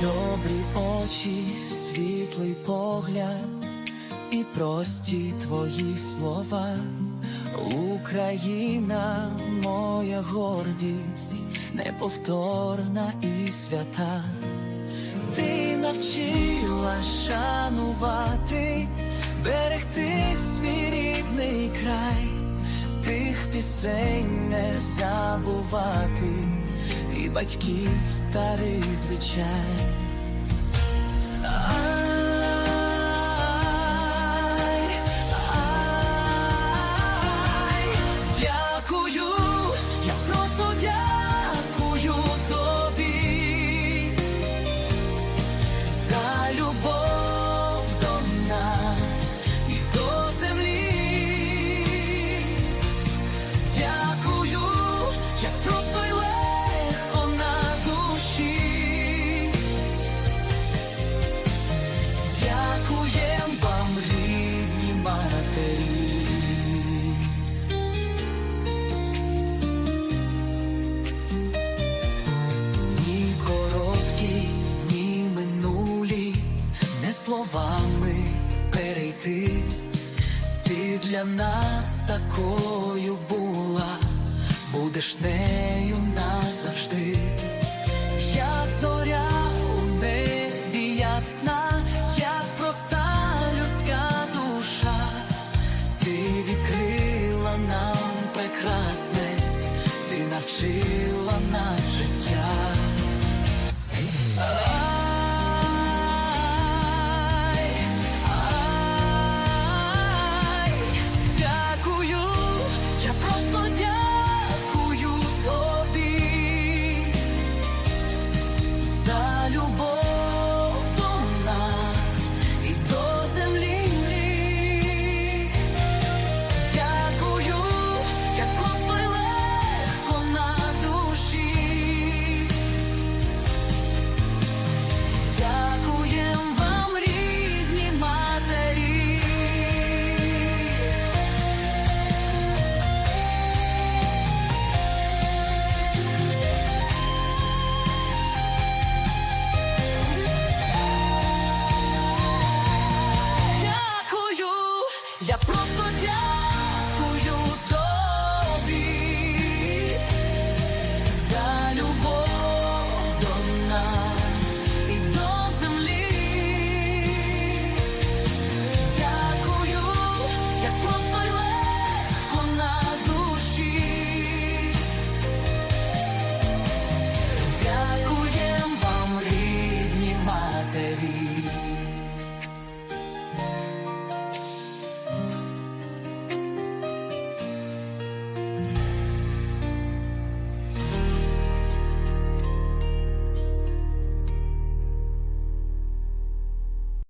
Добрі очі, світлий погляд і прості твої слова, Україна, моя гордість, неповторна і свята, ти навчила шанувати берегти свій рідний край, тих пісень не забувати, і батьків старий звичай. Словами перейти. Ти для нас такою була, будеш нею назавжди, як зоря у небі ясна, як проста людська душа, ти відкрила нам прекрасне, ти навчила я просто